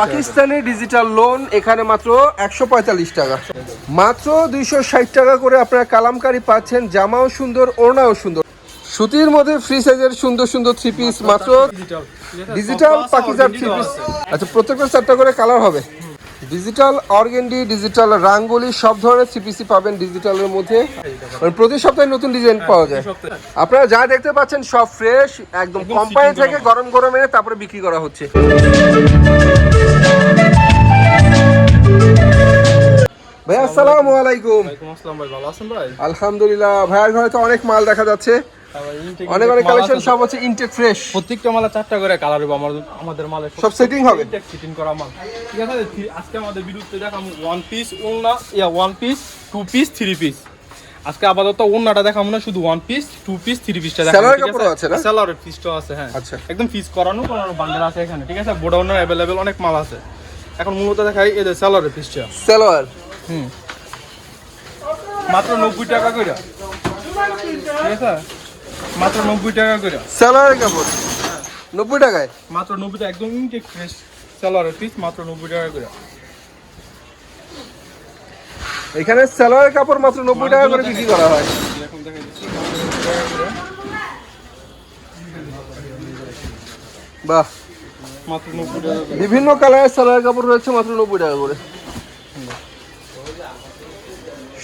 Pakistani digital loan এখানে মাত্র একশো পঁয়তাল্লিশ টাকা। মাত্র দুইশো ষাট টাকা করে আপনারা কালামকারি পাচ্ছেন জামাও সুন্দর ওড়নাও সুন্দর। সুতির মধ্যে ফ্রি সাইজের সুন্দর সুন্দর থ্রি পিস মাত্র ডিজিটাল পাকিস্তান থ্রি পিস আচ্ছা প্রত্যেকটা চারটা করে কালার হবে? ডিজিটাল অর্গেন্ডি ডিজিটাল রাঙ্গোলি সব ধরনের সিপিসি পাবেন ডিজিটালের মধ্যে। মানে প্রতি সপ্তাহে নতুন ডিজাইন পাওয়া যায়। আপনারা যা দেখতে পাচ্ছেন সব ফ্রেশ একদম কোম্পানি থেকে গরম গরম এনে তারপরে বিক্রি করা হচ্ছে। ভাই আসসালামু আলাইকুম আসসালাম ভাই ভালো আছেন ভাই? আলহামদুলিল্লাহ। ভাইয়ের ঘরে তো অনেক মাল দেখা যাচ্ছে। অনেক অনেক কালেকশন সব হচ্ছে ইনটেক ফ্রেশ প্রত্যেকটা মালে চারটা করে কালার হবে আমার আমাদের মালে সব setting হবে? সিটিং করা মাল। ঠিক আছে আজকে আমাদের বিরুদ্ধে দেখাম ওয়ান পিস ওন্না ইয়া one piece two piece three piece আজকে আপাতত ওন্নাটা দেখাবো না শুধু one piece two piece three পিসটা দেখাবো ঠিক আছে? না? সেলারের পিসটাও আছে হ্যাঁ। আচ্ছা। একদম পিস করানো করানো বান্ডেল আছে এখানে ঠিক আছে? গোডাউনের অ্যাভেলেবেল অনেক মাল আছে। এখন মূলত দেখাই এই যে সেলারের পিসটা সালোয়ার হুম। মাত্র নব্বই টাকা করে ঠিক আছে? মাত্র নব্বই টাকা করে। সালোয়ারের কাপড়? নব্বই টাকায়? মাত্র নব্বই টাকা একদম ইনটেক ফ্রেশ সালোয়ারের পিস মাত্র নব্বই টাকা করে। এখানে সালোয়ারের কাপড় মাত্র নব্বই টাকা করে বিক্রি করা হয়। এখন দেখা 90। বাহ। মাত্র টাকা বিভিন্ন কালারের সালোয়ার কাপড় রয়েছে মাত্র নব্বই টাকা করে।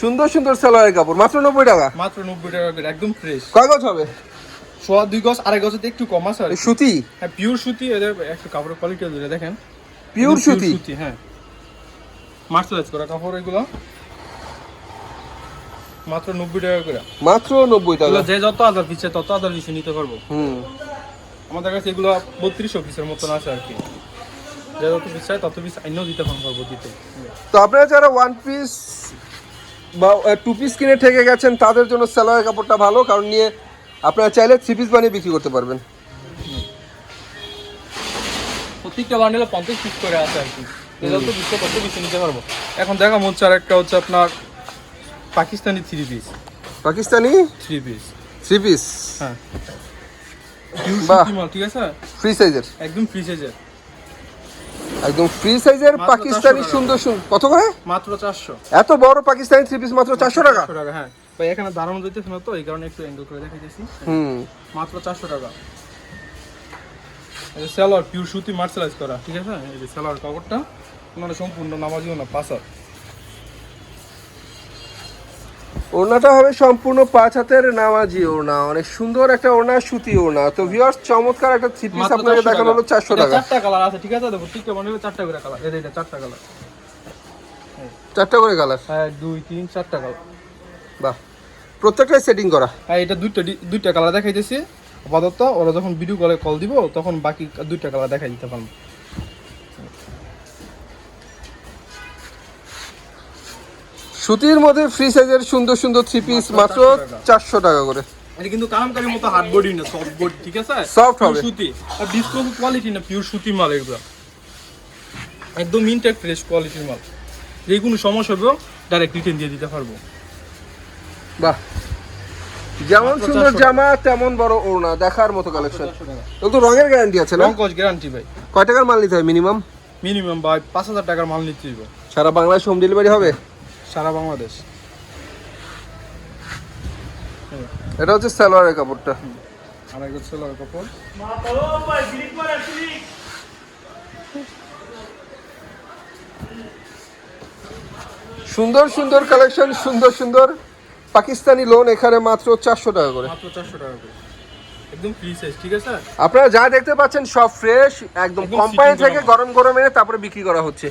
সুন্দর সুন্দর সালোয়ারের কাপড় মাত্র নব্বই টাকা। মাত্র নব্বই টাকা করে একদম ফ্রেশ কয় গজ হবে? সোয়া দুই গজ আড়াই গজতে একটু কম আছে সুতি? হ্যাঁ পিওর সুতি এদের একটু কাপড়ের কোয়ালিটি ধরে দেখেন। পিওর সুতি? সুতি হ্যাঁ। মার্শালাইজ করা কাপড় এগুলো। মাত্র নব্বই টাকা করে। মাত্র নব্বই টাকা। যে যত আদার পিছে তত আদার পিছে নিতে পারব। হুম। আমাদের কাছে এগুলো বত্রিশশো পিসের মতন আছে আর কি। যে যত পিস চাই তত পিস আইনেও দিতে পারব দিতে তো আপনারা যারা ওয়ান পিস বা টু পিস কিনে ঠেকে গেছেন তাদের জন্য সালোয়ার কাপড়টা ভালো কারণ নিয়ে আপনারা চাইলে থ্রি পিস বানিয়ে বিক্রি করতে পারবেন। প্রত্যেকটা বান্ডেলে পঞ্চাশ পিস করে আছে আর কি। পিস পিস নিতে পারব। এখন দেখা হচ্ছে আর একটা হচ্ছে আপনার Pakistani three piece Pakistani three piece three piece হ্যাঁ ঠিক আছে? ফ্রি সাইজের একদম ফ্রি সাইজের একদম ফ্রি সাইজের পাকিস্তানি সুন্দর সুন্দর কত করে? মাত্র চারশো। এত বড় পাকিস্তানি থ্রি পিস মাত্র চারশো টাকা? চারশো টাকা হ্যাঁ। ভাই এখানে দাঁড়ানো যেতেছে না তো? এই কারণে একটু অ্যাঙ্গেল করে দেখাইতেছি। হুম। মাত্র চারশো টাকা। এই সেলার পিওর সুতি মার্শালাইজ করা ঠিক আছে? এই যে সেলার কাপড়টা আপনারা সম্পূর্ণ নামাজিও না পাসার ওড়নাটা হবে সম্পূর্ণ পাঁচ হাতের নামাজি ওড়না অনেক সুন্দর একটা ওড়না সুতি ওড়না। তো ভিউয়ার্স চমৎকার একটা থ্রি পিস আপনাকে দেখানো হলো চারশো টাকা। চারটা কালার আছে ঠিক আছে? দেখো টিকটা বানালে চারটা করে কালার এই চারটা কালার চারটা করে কালার হ্যাঁ দুই তিন চারটা কালার বাহ। প্রত্যেকটাই সেটিং করা। হ্যাঁ এটা দুইটা দুইটা কালার দেখাইতেছি। আপাতত ওরা যখন ভিডিও কলে কল দিব তখন বাকি দুইটা কালার দেখাই দিতে পারব। সুতির মধ্যে ফ্রি সাইজের সুন্দর সুন্দর থ্রি পিস মাত্র চারশো টাকা করে। এটা কিন্তু কালামকারীর মতো হার্ড বডি না সফট বডি ঠিক আছে? হবে। সুতি। আর ডিসকাউন্ট কোয়ালিটি না পিওর সুতি মাল এগুলো। একদম ইনটেক ফ্রেশ কোয়ালিটির মাল। যে কোনো সমস্যা হবে ডাইরেক্ট রিটার্ন দিয়ে দিতে পারব। বাহ। যেমন সুন্দর জামা তেমন বড় ওড়না দেখার মতো কালেকশন তো রঙের গ্যারান্টি আছে না? গ্যারান্টি ভাই। কয় টাকার মাল নিতে হয় মিনিমাম মিনিমাম ভাই পাঁচ হাজার টাকার মাল নিতে সারা বাংলায় হোম ডেলিভারি হবে? সারা বাংলাদেশ। এটা হচ্ছে সালোয়ারের কাপড়টা। আর এক হচ্ছে কাপড়। সুন্দর সুন্দর কালেকশন সুন্দর সুন্দর। পাকিস্তানি লোন এখানে মাত্র চারশো টাকা করে। মাত্র চারশো টাকা করে। একদম ফ্রি সাইজ ঠিক আছে? আপনারা যা দেখতে পাচ্ছেন সব ফ্রেশ একদম একদম কোম্পানি থেকে গরম গরম এনে তারপরে বিক্রি করা হচ্ছে।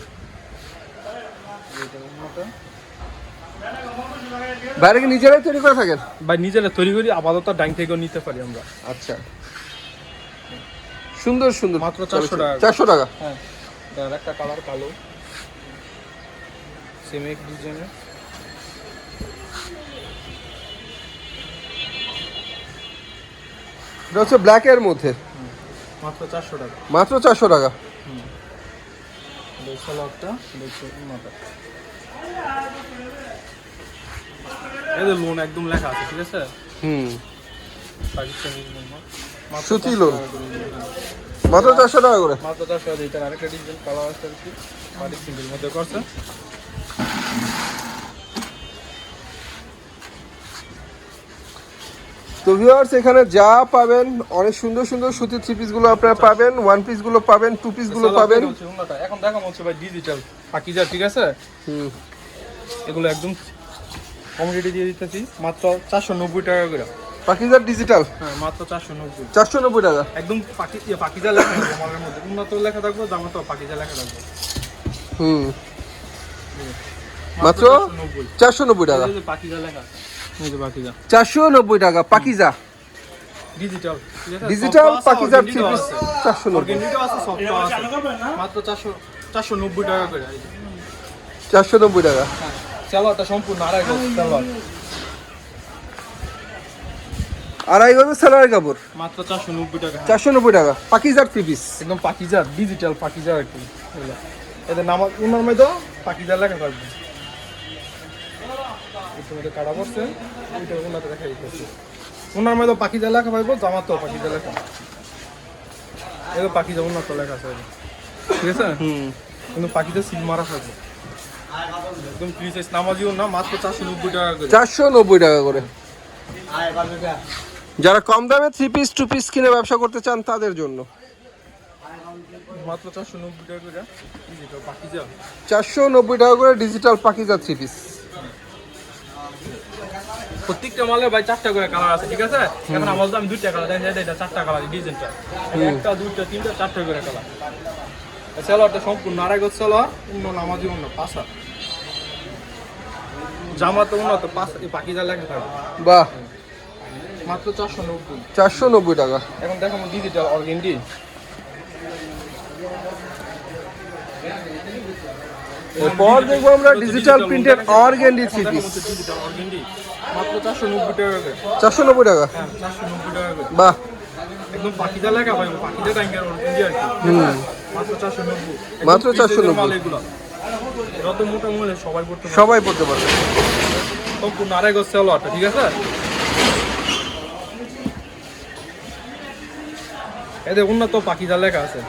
বাইরে কি নিজেরাই তৈরি করে থাকেন? ভাই নিজেরা তৈরি করি আপাতত ডাইং থেকেও নিতে পারি আমরা। আচ্ছা। সুন্দর সুন্দর। মাত্র 400 টাকা। চারশো টাকা? হ্যাঁ। আর একটা কালার কালো। সেম এক ডিজাইনের এটা হচ্ছে ব্ল্যাক এর মধ্যে। মাত্র চারশো টাকা। মাত্র চারশো টাকা? দেখছ উন্নতা এদের লোন একদম লেখা আছে ঠিক আছে? হুম। পাকিস্তানি লোন সুতি 400 loan। টাকা করে হ্যাঁ। মাত্র চারশো টাকা করে? মাত্র চারশো টাকা এটার আরেকটা ডিজাইন কালার আসছে আর কি। বাড়ির সিঙ্গেল মধ্যে করছে। তো ভিউয়ার্স এখানে যা পাবেন অনেক সুন্দর সুন্দর সুতির থ্রি পিসগুলো আপনারা পাবেন ওয়ান পিসগুলো পাবেন টু পিসগুলো পাবেন। এখন দেখা হচ্ছে ভাই ডিজিটাল পাকিজা ঠিক আছে? হুম। এগুলো একদম কমোডিটি দিয়ে দিতেছি মাত্র চারশো নব্বই টাকা করে। পাকিজার ডিজিটাল হ্যাঁ মাত্র চারশো নব্বই। চারশো নব্বই টাকা? একদম পাকি ইয়ে, পাকিজা লেখা থাকবে মধ্যে। উন্নত লেখা থাকবে জামাতে পাকিজা লেখা থাকবে। হুম। মাত্র? চারশো নব্বই। টাকা? পাকিজা লেখা। পাকিজা। চারশো নব্বই টাকা Pakiza? Digital digital three piece চারশো নব্বই। মাত্র চারশো চারশো নব্বই টাকা করে চারশো নব্বই টাকা? হ্যাঁ। সালোয়ারটা সম্পূর্ণ আড়াই গজ সালোয়ার আড়াই গজ সালোয়ার কাপড়? মাত্র চারশো নব্বই টাকা। চারশো নব্বই টাকা। পাকিজার থ্রি পিস একদম পাকিজা ডিজিটাল পাকিজা আর কি। এদের নাম উনার মধ্যে পাকিজা লেখা থাকবে। এটার মধ্যে কাটা পড়ছে। ওইটা উনাতে দেখা দিতেছে। উনার মধ্যে পাকিজা লেখা পাইবো জামার তো পাকিজা লেখা এগুলো পাকিজা উন্নত লেখা আছে। ঠিক আছে? হুম। কিন্তু পাখিতে সিল মারা থাকবে। একদম ফ্রি সাইজ নামাজিও না মাত্র চারশো নব্বই টাকা করে। চারশো নব্বই টাকা করে। যারা কম দামে থ্রি পিস টু পিস কিনে ব্যবসা করতে চান তাদের জন্য। মাত্র চারশো নব্বই টাকা করে। ডিজিটাল পাখিজা চারশো নব্বই টাকা করে ডিজিটাল পাকিজা থ্রি পিস প্রত্যেকটা মালে ভাই চারটা করে কালার আছে ঠিক আছে? এখন আমার তো আমি দুইটা কালার দেখা যায় এটা চারটা কালার ডিজাইনটা একটা দুইটা তিনটা চারটা করে কালার সেলোয়ারটা সম্পূর্ণ আড়াই গজ সেলোয়ার অন্য নামাজি অন্য পাশা জামা তো উন্নত পাঁচ পাখিজা লেখা থাকবে। বাহ। মাত্র চারশো নব্বই। চারশো নব্বই টাকা। এখন দেখো ডিজিটাল অর্গেন্ডি এরপর দেখব আমরা ডিজিটাল প্রিন্টের অর্গেন্ডি থ্রি পিস মাত্র চারশো নব্বই টাকা চারশো নব্বই টাকা? হ্যাঁ বাহ। একদম পাখিজা লেখা পাইবো পাখিজা ট্যাঙ্কের অর্গেন্ডি আর কি। হুম। মাত্র চারশো নব্বই। মাত্র 490 মাল এগুলো। যত মোটা মূল্যে সবাই পড়তে পারবে। সম্পূর্ণ আড়াই গজ সেলোয়ারটা ঠিক আছে? এদের উন্নত পাখিজা লেখা আছে।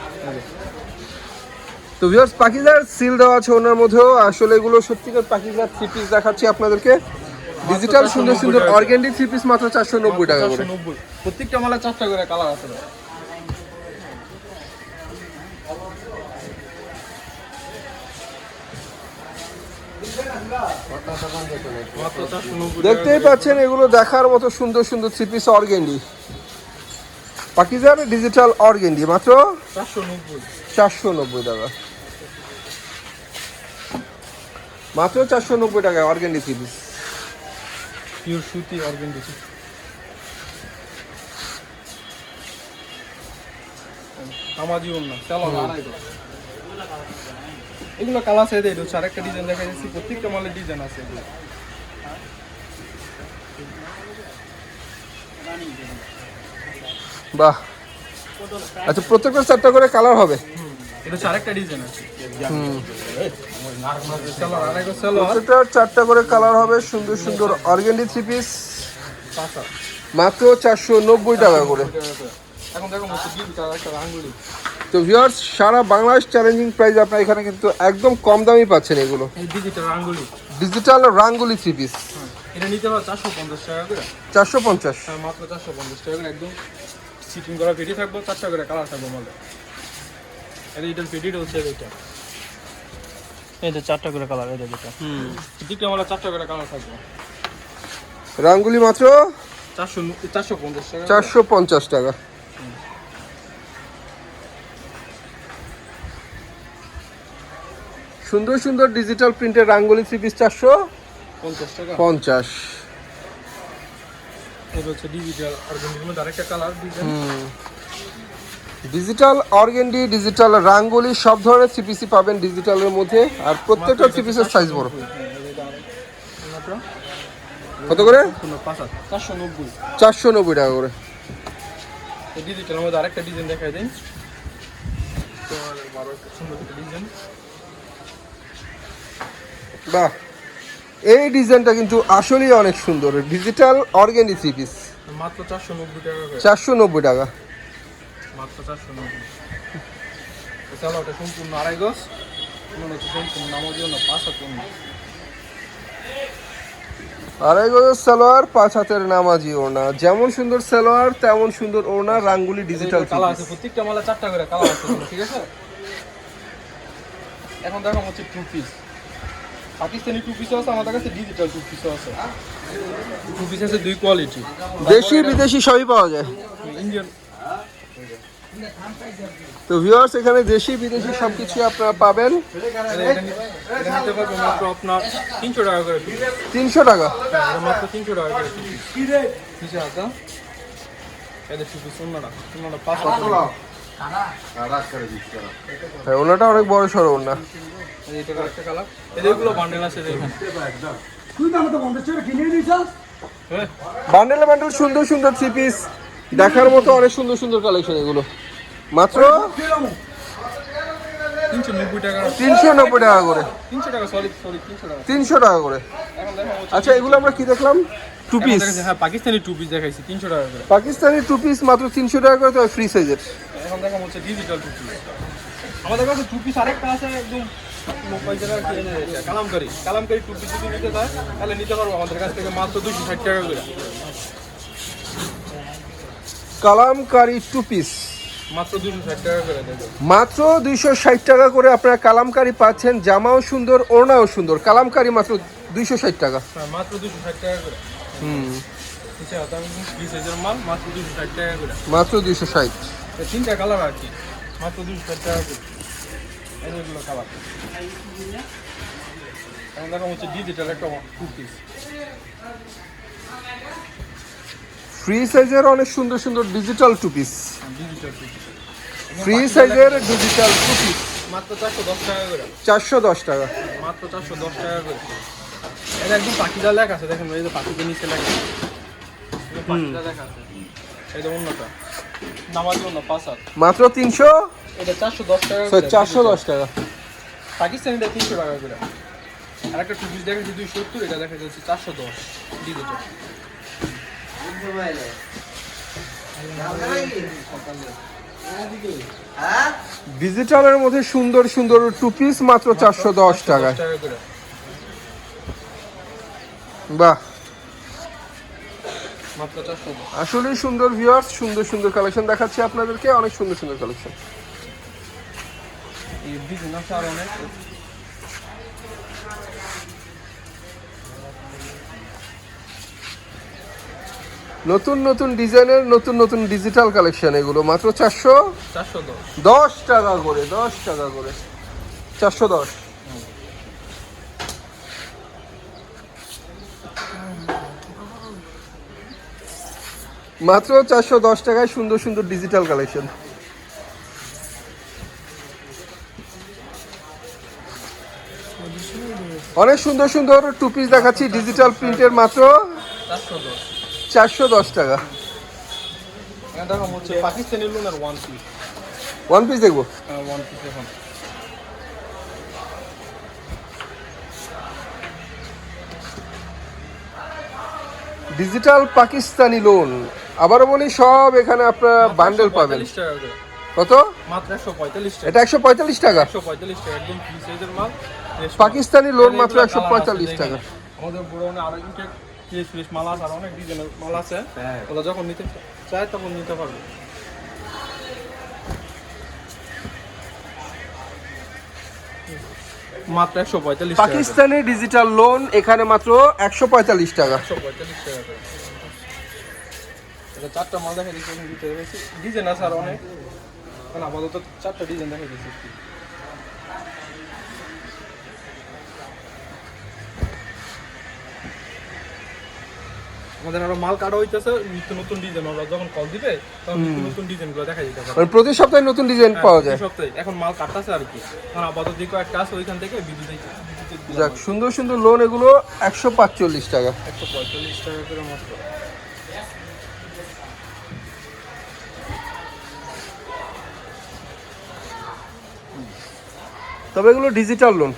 তো ভিউয়ার্স সিল দেওয়া আছে ওনার মধ্যেও। আসলে এগুলো সত্যিকার পাকিজার থ্রি পিস দেখাচ্ছি আপনাদেরকে। ডিজিটাল সুন্দর সুন্দর অর্গেন্ডি থ্রি পিস মাত্র চারশো নব্বই টাকা করে। প্রত্যেকটা মালা চারটা করে কালার আছে। দেখতেই পাচ্ছেন এগুলো দেখার মতো সুন্দর সুন্দর থ্রি পিস অর্গেন্ডি। পাকিজার ডিজিটাল অর্গেন্ডি মাত্র চারশো নব্বই টাকা। মাত্র চারশো নব্বই টাকা অর্গেন্ডি থ্রি পিস পিওর সুতি অর্গেন্ডি না চলো আড়াই। এগুলো কালার সাইডে এটা হচ্ছে আরেকটা ডিজাইন দেখা যাচ্ছে প্রত্যেকটা মালের ডিজাইন আছে এগুলো। বাহ। আচ্ছা প্রত্যেকটা চারটা করে কালার হবে? এটা হচ্ছে আরেকটা ডিজাইন আছে। প্রত্যেকটা চারটা করে কালার হবে সুন্দর সুন্দর অর্গেন্ডি থ্রি পিস মাত্র চারশো নব্বই টাকা করে। এখন দেখো একটা আঙ্গুলি তো ভিউয়ার্স সারা বাংলাদেশ চ্যালেঞ্জিং প্রাইস আপনার এখানে কিন্তু একদম কম দামেই পাচ্ছেন এগুলো। এই ডিজিটাল আঙ্গুলি ডিজিটাল রাঙ্গুলি থ্রি পিস এটা নিতে চারশো পঞ্চাশ টাকা করে। চারশো পঞ্চাশ। হ্যাঁ মাত্র চারশো পঞ্চাশ টাকা করে একদম সিটিং করা পেটি থাকব চারটা করে কালার থাকব মালে এটা এটার পেটিটা হচ্ছে এটা। এই যে চারটা করে কালার এটা যেটা হুম। দিকে আমরা চারটা করে কালার থাকব। রাঙ্গুলি মাত্র চারশো চারশো পঞ্চাশ টাকা চারশো পঞ্চাশ টাকা। সুন্দর সুন্দর ডিজিটাল প্রিন্টের রাঙ্গুলি থ্রি পিস চারশো পঞ্চাশ ডিজিটাল ডিজিটাল অর্গেন্ডি ডিজিটাল রাঙ্গুলি সব ধরনের থ্রি পাবেন ডিজিটালের মধ্যে। আর প্রত্যেকটা থ্রি পিসের সাইজ বড়। কত করে? চারশো নব্বই টাকা করে। এই ডিজিটালের মধ্যে আরেকটা ডিজাইন দেখাই দিন সুন্দর ডিজাইন বাহ। এই ডিজাইনটা কিন্তু আসলেই অনেক সুন্দর। ডিজিটাল থ্রি পিস মাত্র চারশো নব্বই টাকা করে। চারশো নব্বই টাকা। মাত্র চারশো নব্বই। সম্পূর্ণ আড়াই গজ। সম্পূর্ণ নামার জন্য পাঁচ হাত আড়াই গজের সালোয়ার পাঁচ হাতের নামাজি ওড়না। যেমন সুন্দর সালোয়ার তেমন সুন্দর ওড়না রাঙ্গুলি ডিজিটাল কালার আছে প্রত্যেকটা মালে চারটা করে কালার আছে ঠিক আছে? এখন দেখো হচ্ছে টু পিস পাকিস্তানি টু পিসও আছে আমাদের কাছে ডিজিটাল টু পিসও আছে। টু পিস আছে দুই কোয়ালিটি দেশি বিদেশি সবই পাওয়া যায়। ইন্ডিয়ান তো ভিউয়ার্স এখানে দেশি বিদেশি সবকিছু আপনারা পাবেন। আপনার তিনশো টাকা করে তিনশো টাকা। মাত্র তিনশো টাকা করে পিসে আছে। এদের টু পিস অন্যটা অন্যটা পাঁচ হ্যাঁ ওনাটা অনেক বড় সড়ো ওনা। এটা একটা কালার। এদেরগুলো বান্ডেল আছে দেখুন বান্ডেলে বান্ডেল সুন্দর সুন্দর থ্রি পিস দেখার মতো অনেক সুন্দর সুন্দর কালেকশন এগুলো। মাত্র তিনশো নব্বই টাকা করে। তিনশো টাকা সরি সরি করে। আচ্ছা এগুলো আমরা কি দেখলাম? টু পিস হ্যাঁ পাকিস্তানি টু পিস দেখাইছি তিনশো টাকা করে। পাকিস্তানি টু পিস মাত্র তিনশো টাকা করে তো ফ্রি সাইজের এখন দেখা হচ্ছে ডিজিটাল টু পিস আমাদের কাছে টু পিস আরেকটা আছে একদম নব্বই টাকা কিনে নিয়ে যাচ্ছে কালামকারি। কালামকারি টু পিস যদি নিতে চায় তাহলে নিতে পারব। আমাদের কাছ থেকে মাত্র দুশো ষাট টাকা করে। কালামকারি টু পিস মাত্র দুশো ষাট টাকা করে দেবো মাত্র দুইশো ষাট টাকা করে আপনারা কালামকারি পাচ্ছেন জামাও সুন্দর ওড়নাও সুন্দর। কালামকারি মাত্র দুইশো ষাট টাকা। হ্যাঁ মাত্র দুশো ষাট টাকা করে। হুম। মাত্র দুশো ষাট টাকা করে। মাত্র দুইশো ষাট। তিনটা কালার আর কি। মাত্র দুশো ষাট টাকা করে। এইগুলো কালার এখন দেখা হচ্ছে ডিজিটাল একটা ফ্রি সাইজের অনেক সুন্দর সুন্দর digital two digital two piece free সাইজের ডিজিটাল টু পিস মাত্র চারশো দশ টাকা করে। চারশো দশ টাকা। মাত্র চারশো দশ টাকা করে। এটা একদম পাখিটা লেখা আছে দেখেন এই যে পাখিদের নিচে লেখা আছে। এটা পাখিটা লেখা আছে। এই যে অন্যটা। নামাজ অন্য পাঁচ হাত। মাত্র তিনশো? এটা চারশো দশ টাকা চারশো দশ টাকা। পাকিস্তানিটা তিনশো টাকা করে। আর একটা টু পিস দেখাচ্ছি দুই সত্তর এটা দেখা যাচ্ছে চারশো দশ। ডিজিটাল ডিজিটালের মধ্যে সুন্দর সুন্দর টু পিস মাত্র চারশো দশ টাকা করে। বাহ। আসলেই সুন্দর ভিউয়ার্স সুন্দর সুন্দর কালেকশন দেখাচ্ছি আপনাদেরকে অনেক সুন্দর সুন্দর কালেকশন নতুন নতুন ডিজাইনের নতুন নতুন ডিজিটাল কালেকশন এগুলো মাত্র চারশো? চারশো দশ। দশ টাকা করে দশ টাকা করে। চারশো দশ। মাত্র চারশো দশ টাকায় সুন্দর সুন্দর ডিজিটাল কালেকশন অনেক সুন্দর সুন্দর টু পিস দেখাচ্ছি ডিজিটাল প্রিন্টের মাত্র চারশো দশ টাকা। ওয়ান পিস ওয়ান পিস দেখব? ডিজিটাল পাকিস্তানি লোন আবারও বলি সব এখানে আপনারা বান্ডেল পাবেন। 145 টাকা কত? মাত্র একশো পঁয়তাল্লিশ টাকা। এটা একশো পঁয়তাল্লিশ টাকা? একশো পঁয়তাল্লিশ টাকা একদম সাইজের মাল। পাকিস্তানি লোন মাত্র একশো পঁয়তাল্লিশ টাকা। আমাদের পুরোনো আরও ফ্রেশ ফ্রেশ মাল আছে আর অনেক ডিজাইনের মাল আছে। ওগুলো যখন নিতে চায় তখন নিতে পারবে। মাত্র একশো পঁয়তাল্লিশ পাকিস্তানি ডিজিটাল লোন এখানে মাত্র একশো পঁয়তাল্লিশ টাকা। একশো পঁয়তাল্লিশ টাকা এটা চারটা মাল দেখা দিচ্ছে দিতে বেশি ডিজাইন আছে আর অনেক। আপাতত চারটা ডিজাইন দেখা দিচ্ছে আমাদের আরও মাল কাটা হইতেছে নিত্য নতুন ডিজাইন। ওরা যখন কল দিবে তখন নিত্য নতুন ডিজাইনগুলো দেখা মানে প্রতি সপ্তাহে নতুন ডিজাইন পাওয়া যায়। সপ্তাহে। এখন মাল কাটতেছে আর কি। আপাতত যে কয়েকটা আছে ওইখান থেকে বিদ্যুৎ যাক সুন্দর সুন্দর লোন এগুলো একশো পাঁচচল্লিশ টাকা। একশো পঁয়তাল্লিশ টাকা করে মাত্র। তবে এগুলো ডিজিটাল লোন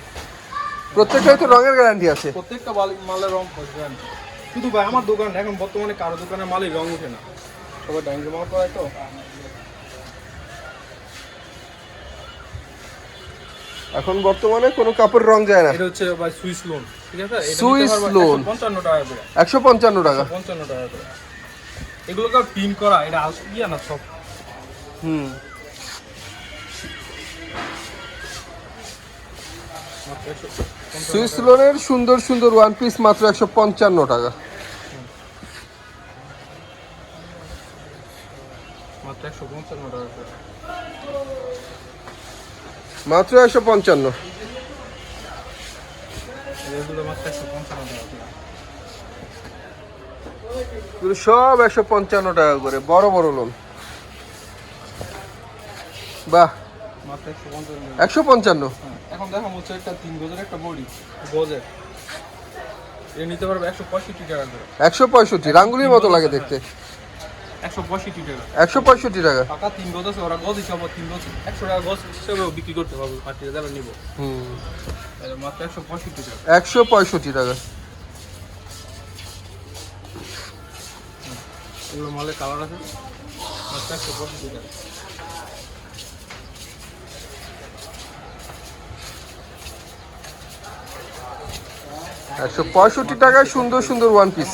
প্রত্যেকটাই তো রঙের গ্যারান্টি আছে। প্রত্যেকটা মাল- মালের রং গ্যারান্টি শুধু ভাই আমার দোকান এখন বর্তমানে কারও দোকানে মালের রং উঠে না। সবাই ডাইনিং মাল করায় তো। এখন বর্তমানে কোনো কাপড় রং যায় না। এটা হচ্ছে ভাই সুইস লোন ঠিক আছে? Swiss lawn. পঞ্চান্ন টাকা করে। একশো পঞ্চান্ন টাকা। পঞ্চান্ন টাকা করে। এগুলোকে পিন করা এটা ইয়া না সব। হুম। সুইস লোনের সুন্দর সুন্দর ওয়ান পিস মাত্র একশো পঞ্চান্ন টাকা। মাত্র একশো পঞ্চান্ন সব একশো পঞ্চান্ন টাকা করে বড় বড় লোন বাহ। একশো পঞ্চান্ন এখন দেখা হচ্ছে একটা তিন গজের একটা বডি গজের। এটা নিতে পারবে একশো পঁয়ষট্টি টাকা করে। একশো পঁয়ষট্টি রাঙ্গুলির মতো লাগে দেখতে। একশো পঁয়ষট্টি টাকা। একশো পঁয়ষট্টি টাকা। টাকা তিন গজ আছে ওরা গজ হিসাবে তিন গজ একশো টাকা গজ হিসেবেও বিক্রি করতে পারবে পার্টিতে যারা নিব। হুম। মাত্র একশো পঁয়ষট্টি টাকা। একশো পঁয়ষট্টি টাকা। এগুলো মালের কালার আছে মাত্র একশো পঁয়ষট্টি টাকা। একশো পঁয়ষট্টি টাকায় সুন্দর সুন্দর ওয়ান পিস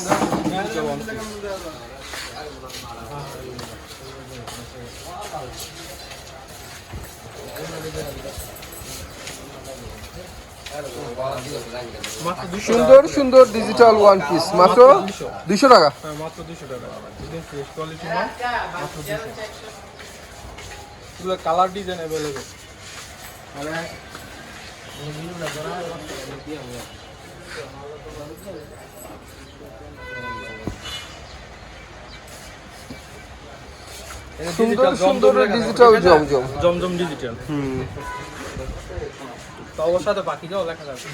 সুন্দর সুন্দর ডিজিটাল ওয়ান পিস মাত্র দুশো টাকা। টাকা কালার ডিজাইন অ্যাভেলেবেল সুন্দর সুন্দর ডিজিটাল জমজম। জমজম ডিজিটাল হুম।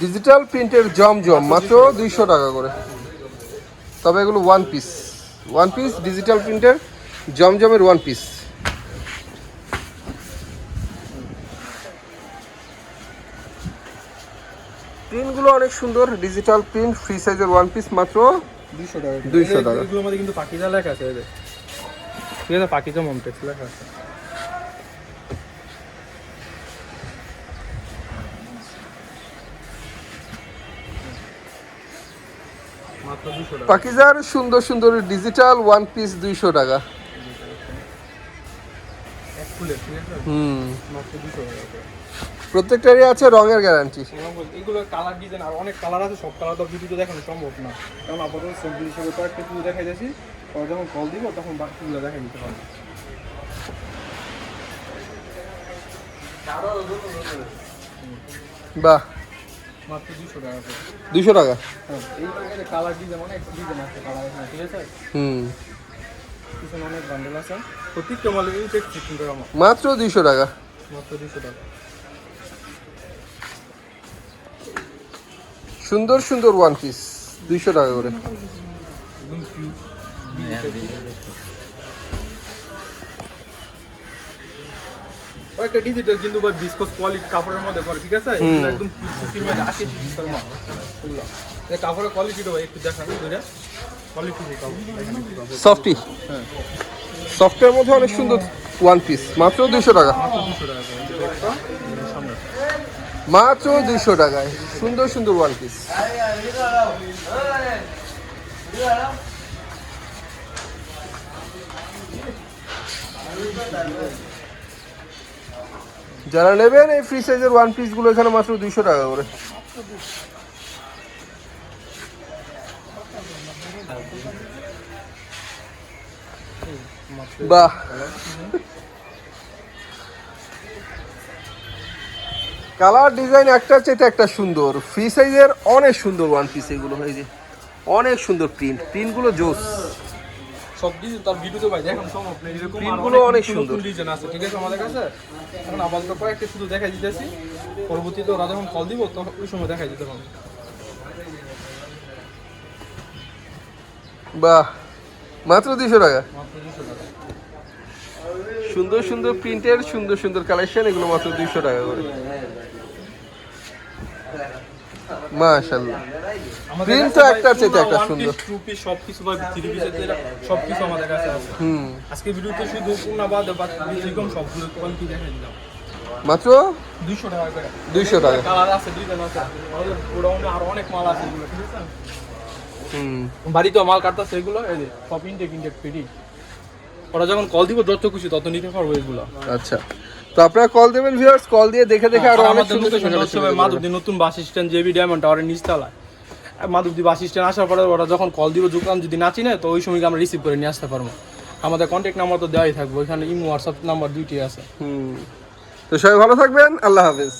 ডিজিটাল প্রিন্টের জমজম মাত্র দুইশো টাকা করে। তবে এগুলো one piece one piece digital প্রিন্টের জমজমের ওয়ান পিস প্রিন্টগুলো অনেক সুন্দর ডিজিটাল প্রিন্ট ফ্রি সাইজের ওয়ান পিস মাত্র দুশো টাকা। 200 টাকা। এগুলোর মধ্যে কিন্তু পাকিজা লেখা আছে ঠিক আছে পাকিজা মমটেক্স লেখা আছে। মাত্র দুশো টাকা। পাকিজার সুন্দর সুন্দর ডিজিটাল ওয়ান পিস দুইশো টাকা। হুম। মাত্র দুশো টাকা। প্রত্যেকটারই আছে রঙের গ্যারান্টি এগুলো কালার ডিজাইন আর অনেক কালার আছে সব কালার তো ভিডিওতে দেখানো সম্ভব না। কারণ আপাতত সবজি হিসেবে কয়েকটা কিছু দেখাই যাচ্ছি পরে যখন কল দিব তখন বাকিগুলো দেখাই দিতে পারব বাহ। মাত্র দুশো টাকা করে। দুইশো টাকা? হ্যাঁ এই প্যাকেটে কালার ডিজাইন অনেক ডিজাইন আছে কালার আছে ঠিক আছে? হুম। পিছনে অনেক বান্ডেল আছে। প্রত্যেকটা মালে ফিটিং করা আমার। মাত্র দুইশো টাকা। মাত্র দুশো টাকা। সুন্দর সুন্দর ওয়ান পিস দুইশো টাকা করে। একটা ডিজিটাল কিন্তু বিস্কস কোয়ালিটি কাপড়ের মধ্যে করে ঠিক আছে? একদম সুতির মধ্যে আশি পিসের এই কাপড়ের কোয়ালিটিটা ভাই একটু দেখান দুইটা। কোয়ালিটি কাপড় দেখেন একটু কাপড়। সফটি হ্যাঁ। সফটের মধ্যে অনেক সুন্দর ওয়ান পিস মাত্র দুইশো টাকা। মাত্র দুশো টাকা করে এই যে একটা, এই যে সামনে মাত্র দুইশো টাকায়। সুন্দর সুন্দর ওয়ান পিস যারা নেবেন এই ফ্রি সাইজের ওয়ান পিসগুলো এখানে মাত্র দুইশো টাকা করে। বাহ। কালার ডিজাইন একটার চাইতে একটা সুন্দর। ফ্রি সাইজের অনেক সুন্দর ওয়ান পিস এগুলো এই যে অনেক সুন্দর প্রিন্ট প্রিন্টগুলো জোস। সব ডিজাইন তার ভিডিওতে ভাই দেখুন। সম্ভব নেই এরকম প্রিন্টগুলো অনেক সুন্দর। ডিজাইন আছে ঠিক আছে আমাদের কাছে? এখন আপাতত কয়েকটা শুধু দেখাই দিতেছি। পরবর্তীতে ওরা যখন কল দিব তখন ওই সময় দেখাই দিতে পারব বাহ মাত্র দুশো টাকা? মাত্র দুশো টাকা। সুন্দর সুন্দর প্রিন্টের সুন্দর সুন্দর কালেকশন এগুলো মাত্র দুইশো টাকা করে। তো একটার একটা সুন্দর। piece, two piece, সব কিছু ভাই থ্রি পিসের সব আমাদের কাছে আছে। হুম। আজকে ভিডিওতে শুধু পূর্ণা বাদ বা যেরকম সবগুলো কোয়ালিটি দেখাই দিলাম মাত্র? দুইশো টাকা করে। দুইশো টাকা। কালার আছে দুইজন আছে। আমাদের গোডাউনে আরও অনেক মাল আছে এগুলো ঠিক আছে? হুম। বাড়িতে মাল কাটতেছে এগুলো এই যে সব ইনটেক ইনটেক ফ্রি ওরা যখন কল দিব যত খুশি তত নিতে পারব এগুলো। আচ্ছা। তো আপনারা কল দেবেন ভিউয়ার্স কল দিয়ে দেখে দেখে আরও আর অনেক সুন্দর সুন্দর মাধবদী নতুন বাস স্ট্যান্ড জেবি ডায়মন্ড টাওয়ারের নিচতলায়। আর মাধবদী বাস স্ট্যান্ড আসার পরে ওরা যখন কল দিব দোকান যদি না চিনে তো ওই সময় আমরা রিসিভ করে নিয়ে আসতে পারব। আমাদের কন্ট্যাক্ট নাম্বার তো দেওয়াই থাকবে ওইখানে ইমো হোয়াটসঅ্যাপ নাম্বার দুইটি আছে। হুম। তো সবাই ভালো থাকবেন আল্লাহ হাফেজ।